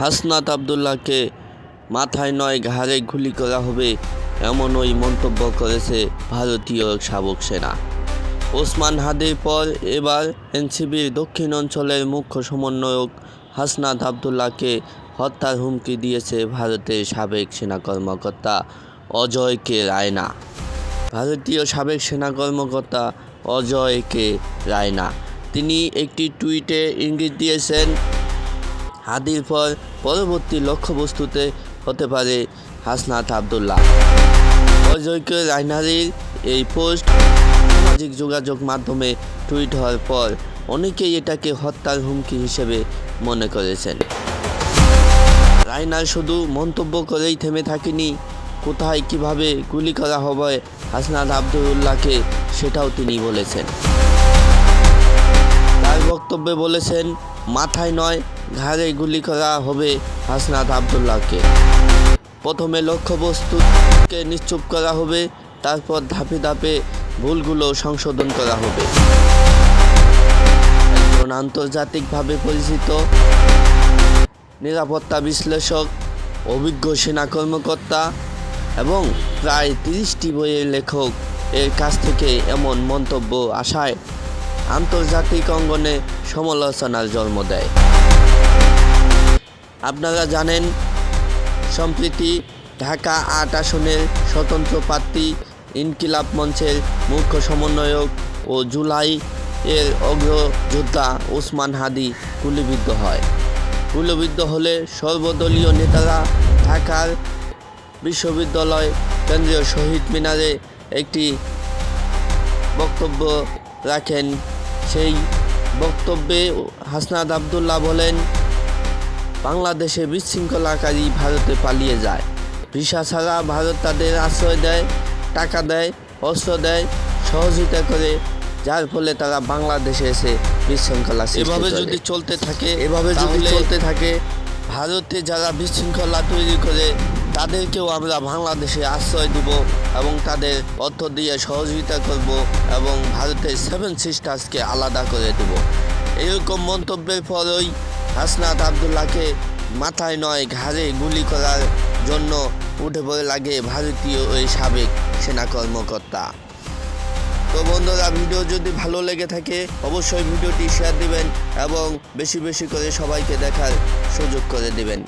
হাসনাত আবদুল্লাহকে মাথায় নয় ঘাড়ে গুলি করা হবে এমন ওই মন্তব্য করেছে ভারতীয় শাবক সেনা। ওসমান হাদির পর এবার এনসিবির দক্ষিণ অঞ্চলের মুখ্য সমন্বয়ক হাসনাত আবদুল্লাহকে হত্যার হুমকি দিয়েছে ভারতের সাবেক সেনা কর্মকর্তা অজয় কে রায়না। ভারতীয় সাবেক সেনা কর্মকর্তা অজয় কে রায়না। তিনি একটি টুইটে ইঙ্গিত দিয়েছেন হাদির পর পরবর্তী লক্ষ্যবস্তুতে হতে পারে হাসনাত আবদুল্লাহ। অজয়কে রায়নারির এই পোস্ট সামাজিক যোগাযোগ মাধ্যমে টুইট হওয়ার পর অনেকেই এটাকে হত্যার হুমকি হিসেবে মনে করেছেন। রায়নার শুধু মন্তব্য করেই থেমে থাকেনি, কোথায় কীভাবে গুলি করা হবে হাসনাত আবদুল্লাহকে সেটাও তিনি বলেছেন। তার বক্তব্যে বলেছেন মাথায় নয়, ঘাড়ে গুলি করা হবে হাসনাত আবদুল্লাহকে। প্রথমে লক্ষ্যবস্তুকে নিশ্চুপ করা হবে, তারপর ধাপে ধাপে ভুলগুলো সংশোধন করা হবে। একজন আন্তর্জাতিকভাবে পরিচিত নিরাপত্তা বিশ্লেষক, অভিজ্ঞ সেনা কর্মকর্তা এবং প্রায় তিরিশটি বইয়ের লেখক এর কাছ থেকে এমন মন্তব্য আসায় আন্তর্জাতিক অঙ্গনে সমালোচনার জন্ম দেয়। আপনারা জানেন, সম্প্রতি ঢাকা আট আসনের স্বতন্ত্র প্রার্থী ইনকিলাব মঞ্চের মুখ্য সমন্বয়ক ও জুলাই এর অগ্রযোদ্ধা ওসমান হাদি গুলিবিদ্ধ হয়। গুলিবিদ্ধ হলে সর্বদলীয় নেতারা ঢাকার বিশ্ববিদ্যালয় কেন্দ্রীয় শহীদ মিনারে একটি বক্তব্য রাখেন। সেই বক্তব্যে হাসনাদ আবদুল্লাহ বলেন বাংলাদেশে বিশৃঙ্খলাকারী ভারতে পালিয়ে যায়। ভিসা ছাড়া ভারত তাদের আশ্রয় দেয় টাকা দেয় অস্ত্র দেয় সহযোগিতা করে যার ফলে তারা বাংলাদেশে এসে বিশৃঙ্খলা এভাবে যদি চলতে থাকে এভাবে যদি চলতে থাকে ভারতে যারা বিশৃঙ্খলা তৈরি করে তাদেরকেও আমরা বাংলাদেশে আশ্রয় দিব এবং তাদের অর্থ দিয়ে সহযোগিতা করব এবং ভারতের সেভেন সিস্টার্সকে আলাদা করে দেব। এরকম মন্তব্যের পরই হাসনাত আবদুল্লাহকে মাথায় নয় ঘাড়ে গুলি করার জন্য উঠে পড়ে লাগে ভারতীয় ওই সাবেক সেনা কর্মকর্তা। তো বন্ধুরা, ভিডিও যদি ভালো লেগে থাকে, অবশ্যই ভিডিওটি শেয়ার দিবেন এবং বেশি বেশি করে সবাইকে দেখার সুযোগ করে দিবেন।